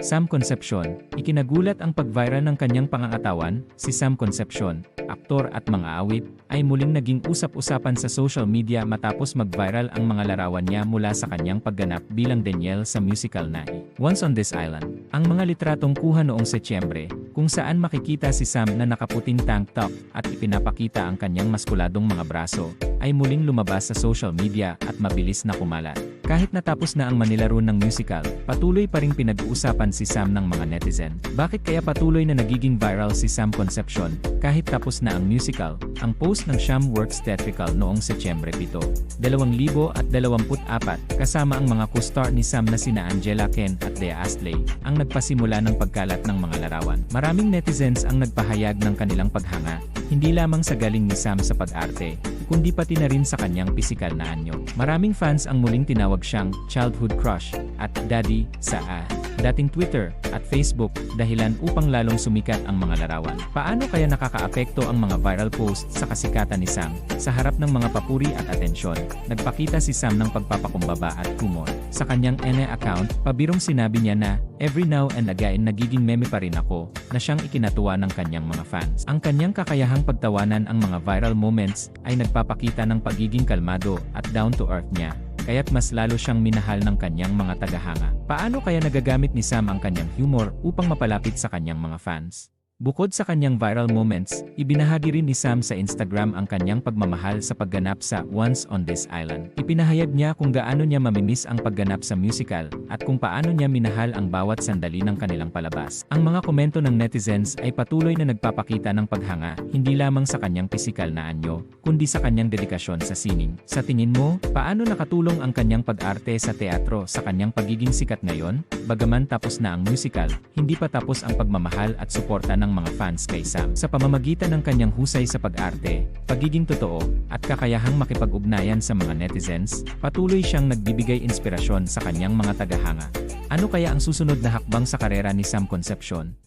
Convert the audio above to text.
Sam Concepcion, ikinagulat ang pag-viral ng kanyang pangangatawan, si Sam Concepcion, aktor at mga awit, ay muling naging usap-usapan sa social media matapos mag-viral ang mga larawan niya mula sa kanyang pagganap bilang Daniel sa musical na Once on This Island. Ang mga litratong kuha noong Setyembre, kung saan makikita si Sam na nakaputing tank top at ipinapakita ang kanyang maskuladong mga braso, ay muling lumabas sa social media at mabilis na kumalat. Kahit natapos na ang manilaro ng musical, patuloy pa ring pinag-uusapan si Sam ng mga netizen. Bakit kaya patuloy na nagiging viral si Sam Concepcion kahit tapos na ang musical? Ang post ng Sham Works Theatrical noong Setyembre 7, 2024 kasama ang mga co-star ni Sam na sina Angela Ken at Lea Astley ang nagpasimula ng pagkalat ng mga larawan. Maraming netizens ang nagpahayag ng kanilang paghanga, hindi lamang sa galing ni Sam sa pag-arte, kundi pati na rin sa kanyang pisikal na anyo. Maraming fans ang muling tinawag siyang childhood crush at daddy sa ah, dating Twitter at Facebook dahilan upang lalong sumikat ang mga larawan. Paano kaya nakakaapekto ang mga viral posts sa kasikatan ni Sam? Sa harap ng mga papuri at atensyon, nagpakita si Sam ng pagpapakumbaba at humor. Sa kanyang NA account, pabirong sinabi niya na, Every now and again nagiging meme pa rin ako, na siyang ikinatuwa ng kanyang mga fans. Ang kanyang kakayahang pagtawanan ang mga viral moments ay nagpapakita ng pagiging kalmado at down to earth niya, kaya't mas lalo siyang minahal ng kanyang mga tagahanga. Paano kaya nagagamit ni Sam ang kanyang humor upang mapalapit sa kanyang mga fans? Bukod sa kanyang viral moments, ibinahagi rin ni Sam sa Instagram ang kanyang pagmamahal sa pagganap sa Once on This Island. Ipinahayag niya kung gaano niya mamimiss ang pagganap sa musical at kung paano niya minahal ang bawat sandali ng kanilang palabas. Ang mga komento ng netizens ay patuloy na nagpapakita ng paghanga, hindi lamang sa kanyang pisikal na anyo, kundi sa kanyang dedikasyon sa sining. Sa tingin mo, paano nakatulong ang kanyang pag-arte sa teatro sa kanyang pagiging sikat ngayon? Bagaman tapos na ang musical, hindi pa tapos ang pagmamahal at suporta ng mga fans kay Sam sa pamamagitan ng kanyang husay sa pag-arte, pagiging totoo, at kakayahang makipag-ugnayan sa mga netizens, patuloy siyang nagbibigay inspirasyon sa kanyang mga tagahanga. Ano kaya ang susunod na hakbang sa karera ni Sam Concepcion?